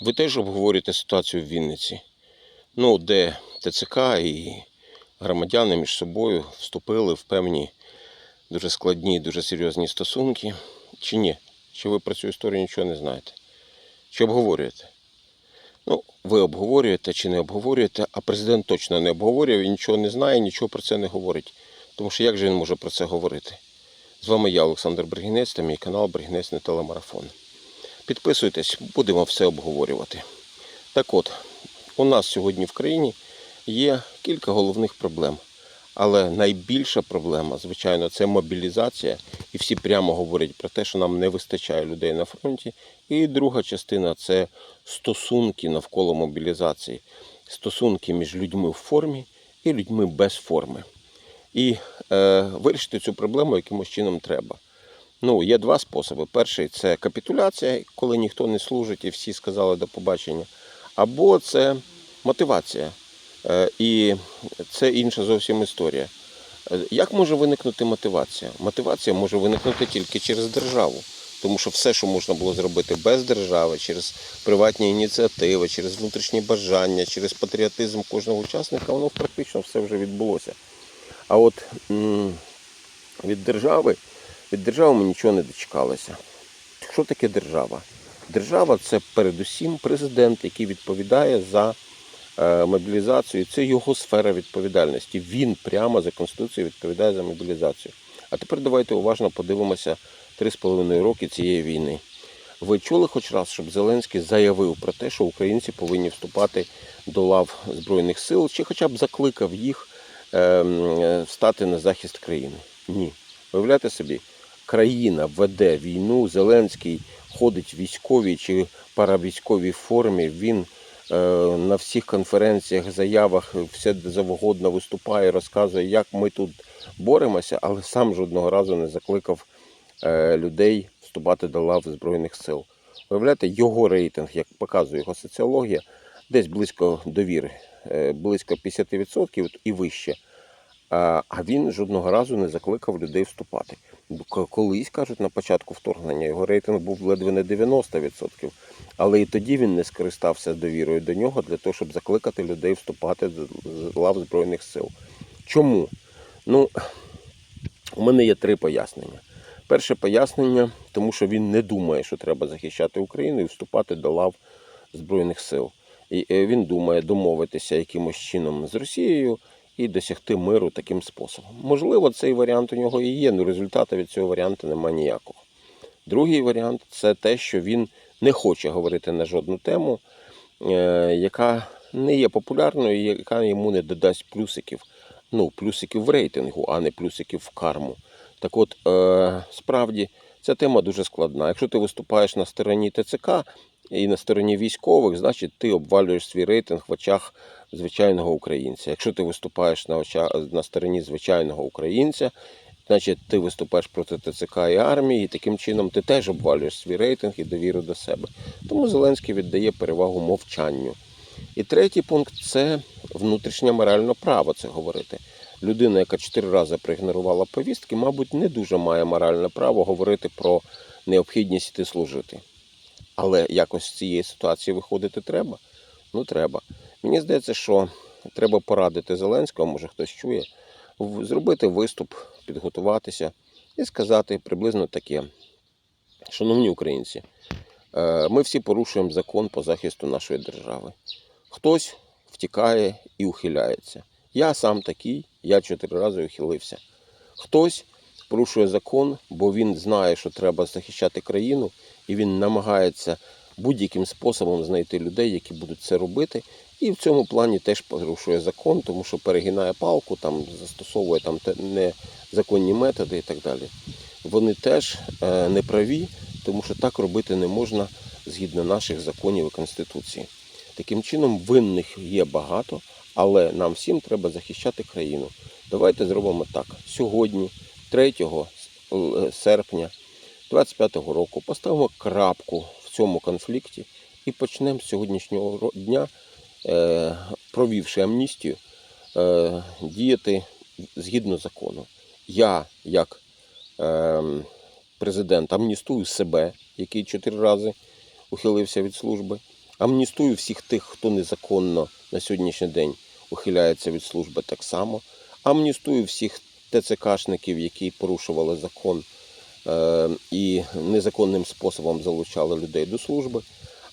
Ви теж обговорюєте ситуацію в Вінниці, ну, де ТЦК і громадяни між собою вступили в певні дуже складні, дуже серйозні стосунки. Чи ні? Чи ви про цю історію нічого не знаєте? Чи обговорюєте? Ну, ви обговорюєте чи не обговорюєте, а президент точно не обговорює, він нічого не знає, нічого про це не говорить. Тому що як же він може про це говорити? З вами я, Олександр Бригінець, та мій канал Бригінець на телемарафон. Підписуйтесь, будемо все обговорювати. Так от, у нас сьогодні в країні є кілька головних проблем. Але найбільша проблема, звичайно, це мобілізація. І всі прямо говорять про те, що нам не вистачає людей на фронті. І друга частина це стосунки навколо мобілізації, стосунки між людьми в формі і людьми без форми. І е, вирішити цю проблему якимось чином треба. Ну, є два способи. Перший це капітуляція, коли ніхто не служить і всі сказали до побачення. Або це мотивація. Е, І це інша зовсім історія. Е, Як може виникнути мотивація? Мотивація може виникнути тільки через державу. Тому що все, що можна було зробити без держави, через приватні ініціативи, через внутрішні бажання, через патріотизм кожного учасника, воно практично все вже відбулося. А от від держави, від держави ми нічого не дочекалися. Що таке держава? Держава це передусім президент, який відповідає за е, мобілізацію. Це його сфера відповідальності. Він прямо за Конституцією відповідає за мобілізацію. А тепер давайте уважно подивимося 3,5 роки цієї війни. Ви чули хоч раз, щоб Зеленський заявив про те, що українці повинні вступати до лав Збройних сил, чи хоча б закликав їх ем, е, стати на захист країни? Ні. Виявляєте собі, країна веде війну, Зеленський ходить в військовій чи паравійськовій формі. Він е, на всіх конференціях, заявах все завгодно виступає, розказує, як ми тут боремося, але сам жодного разу не закликав е, людей вступати до лав Збройних сил. Виявляєте, його рейтинг, як показує його соціологія, десь близько довіри, е, близько 50% і вище. А а він жодного разу не закликав людей вступати. Колись, кажуть, на початку вторгнення його рейтинг був ледве не 90%. Але і тоді він не скористався довірою до нього для того, щоб закликати людей вступати до лав Збройних сил. Чому? Ну, у мене є три пояснення. Перше пояснення, тому що він не думає, що треба захищати Україну і вступати до лав Збройних сил. І е, він думає домовитися якимось чином з Росією і досягти миру таким способом. Можливо, цей варіант у нього і є, але результату від цього варіанту немає ніякого. Другий варіант це те, що він не хоче говорити на жодну тему, е, яка не є популярною, і яка йому не додасть плюсиків. Ну, плюсиків в рейтингу, а не плюсиків в карму. Так от, е, справді, ця тема дуже складна. Якщо ти виступаєш на стороні ТЦК і на стороні військових, значить ти обвалюєш свій рейтинг в очах звичайного українця. Якщо ти виступаєш на, очах, на стороні звичайного українця, значить ти виступаєш проти ТЦК і армії, і таким чином ти теж обвалюєш свій рейтинг і довіру до себе. Тому Зеленський віддає перевагу мовчанню. І третій пункт це внутрішнє моральне право це говорити. Людина, яка чотири рази проігнорувала повістки, мабуть, не дуже має моральне право говорити про необхідність йти служити. Але якось з цієї ситуації виходити треба? Ну, треба. Мені здається, що треба порадити Зеленського, може хтось чує, зробити виступ, підготуватися і сказати приблизно таке. Шановні українці, е, ми всі порушуємо закон по захисту нашої держави. Хтось втікає і ухиляється. Я сам такий, я чотири рази ухилився. Хтось порушує закон, бо він знає, що треба захищати країну, і він намагається будь-яким способом знайти людей, які будуть це робити. І в цьому плані теж порушує закон, тому що перегинає палку, там застосовує там незаконні методи і так далі. Вони теж е, не праві, тому що так робити не можна згідно наших законів і конституції. Таким чином, винних є багато, але нам всім треба захищати країну. Давайте зробимо так. Сьогодні, 3 серпня 25-го року, поставимо крапку в цьому конфлікті і почнемо з сьогоднішнього дня, е, провівши амністію, е, діяти згідно закону. Я, як ем, президент, амністую себе, який чотири рази ухилився від служби. Амністую всіх тих, хто незаконно на сьогоднішній день ухиляється від служби так само. Амністую всіх ТЦКшників, які порушували закон і незаконним способом залучали людей до служби.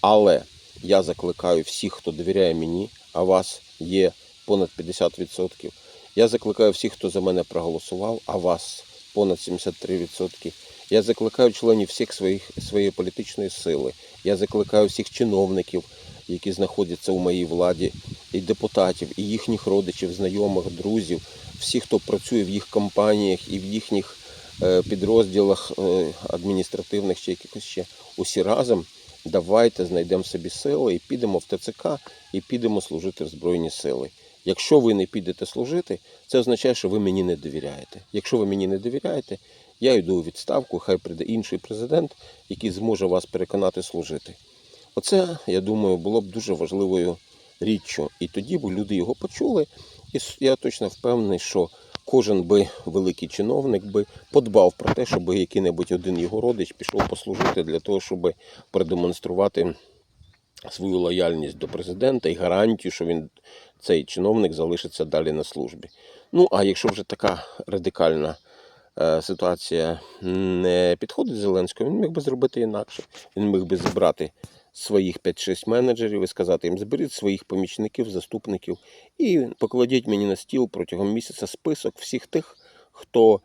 Але я закликаю всіх, хто довіряє мені, а вас є понад 50%. Я закликаю всіх, хто за мене проголосував, а вас понад 73%. Я закликаю членів всіх своїх, своєї політичної сили. Я закликаю всіх чиновників, які знаходяться у моїй владі, і депутатів, і їхніх родичів, знайомих, друзів, всіх, хто працює в їх компаніях і в їхніх е, підрозділах е, адміністративних чи якихось ще. Усі разом давайте знайдемо собі сили і підемо в ТЦК і підемо служити в Збройні Сили. Якщо ви не підете служити, це означає, що ви мені не довіряєте. Якщо ви мені не довіряєте, я йду у відставку, хай прийде інший президент, який зможе вас переконати служити. Оце, я думаю, було б дуже важливою річчю. І тоді б люди його почули. І я точно впевнений, що кожен би великий чиновник би подбав про те, щоб який-небудь один його родич пішов послужити для того, щоб продемонструвати свою лояльність до президента і гарантію, що він цей чиновник залишиться далі на службі. Ну а якщо вже така радикальна е, ситуація не підходить Зеленському, він міг би зробити інакше. Він міг би зібрати своїх 5-6 менеджерів і сказати їм, зберіть своїх помічників, заступників і покладіть мені на стіл протягом місяця список всіх тих, хто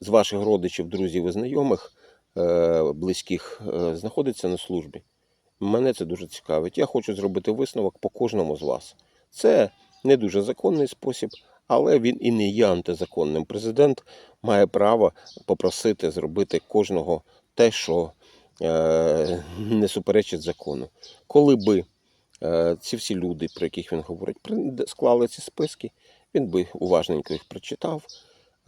з ваших родичів, друзів і знайомих е, близьких е, знаходиться на службі. Мене це дуже цікавить. Я хочу зробити висновок по кожному з вас. Це не дуже законний спосіб, але він і не є антизаконним. Президент має право попросити зробити кожного те, що не суперечить закону. Коли би е, ці всі люди, про яких він говорить, склали ці списки, він би уважненько їх прочитав,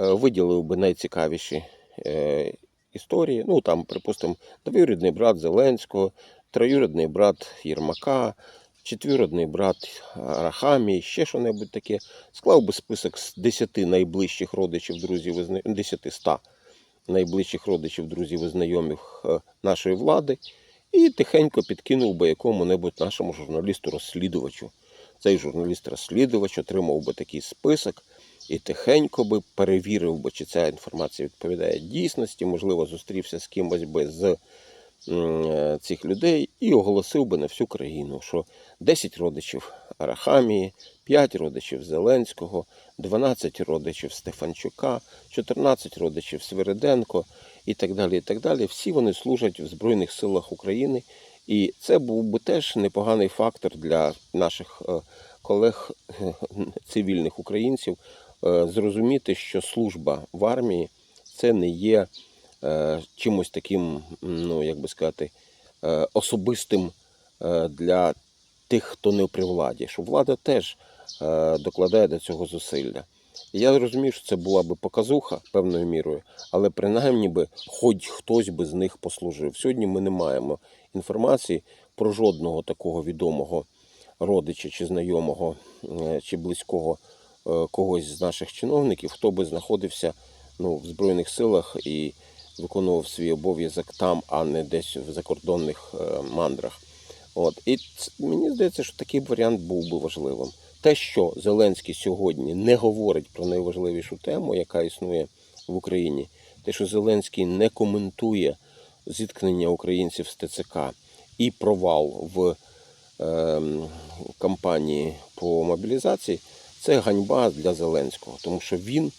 е, виділив би найцікавіші е, історії. Ну там, припустимо, двоюрідний брат Зеленського, троюрідний брат Єрмака, четвіродний брат Арахамії, ще що-небудь таке. Склав би список з 10 найближчих родичів, друзів і зна- 10 100 найближчих родичів, друзів і знайомих е, нашої влади, і тихенько підкинув би якому-небудь нашому журналісту-розслідувачу. Цей журналіст-розслідувач отримав би такий список і тихенько би перевірив би, чи ця інформація відповідає дійсності, можливо, зустрівся з кимось би з цих людей і оголосив би на всю країну, що 10 родичів Арахамії, 5 родичів Зеленського, 12 родичів Стефанчука, 14 родичів Свириденко і так далі. і так далі. Всі вони служать в Збройних силах України. І це був би теж непоганий фактор для наших е, колег е, цивільних українців е, зрозуміти, що служба в армії це не є е, чимось таким, ну як би сказати, е, особистим е, для тих, хто не при владі, що влада теж е, докладає до цього зусилля. Я розумію, що це була би показуха певною мірою, але принаймні би хоч хтось би з них послужив. Сьогодні ми не маємо інформації про жодного такого відомого родича чи знайомого е, чи близького е, когось з наших чиновників, хто би знаходився ну, в Збройних силах і виконував свій обов'язок там, а не десь в закордонних е, мандрах. От. І мені здається, що такий варіант був би важливим. Те, що Зеленський сьогодні не говорить про найважливішу тему, яка існує в Україні, те, що Зеленський не коментує зіткнення українців з ТЦК і провал в ем, кампанії по мобілізації, це ганьба для Зеленського, тому що він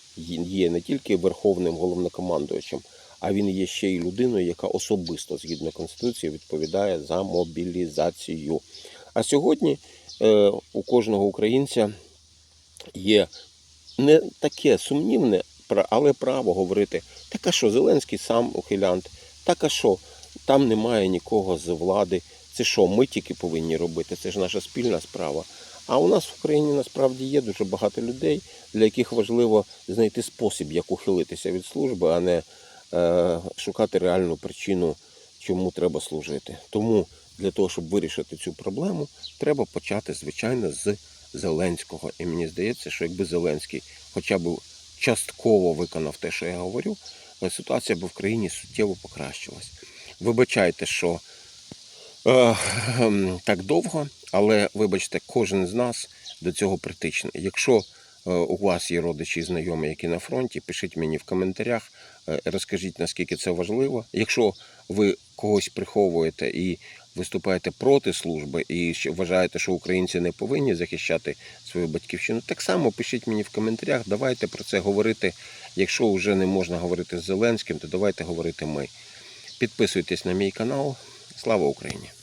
є не тільки верховним головнокомандуючим, а він є ще й людиною, яка особисто згідно конституції відповідає за мобілізацію. А сьогодні е, у кожного українця є не таке сумнівне, але право говорити, так а що, Зеленський сам ухилянт, так а що, там немає нікого з влади. Це що, ми тільки повинні робити? Це ж наша спільна справа. А у нас в Україні насправді є дуже багато людей, для яких важливо знайти спосіб, як ухилитися від служби, а не шукати реальну причину, чому треба служити. Тому для того, щоб вирішити цю проблему, треба почати, звичайно, з Зеленського. І мені здається, що якби Зеленський хоча б частково виконав те, що я говорю, е, ситуація б в країні суттєво покращилась. Вибачайте, що Е, ем, так довго, але вибачте, кожен з нас до цього притичний. Якщо е, у вас є родичі і знайомі, які на фронті, пишіть мені в коментарях, е, розкажіть, наскільки це важливо. Якщо ви когось приховуєте і виступаєте проти служби, і вважаєте, що українці не повинні захищати свою батьківщину, так само пишіть мені в коментарях. Давайте про це говорити. Якщо вже не можна говорити з Зеленським, то давайте говорити ми. Підписуйтесь на мій канал. Слава Україні!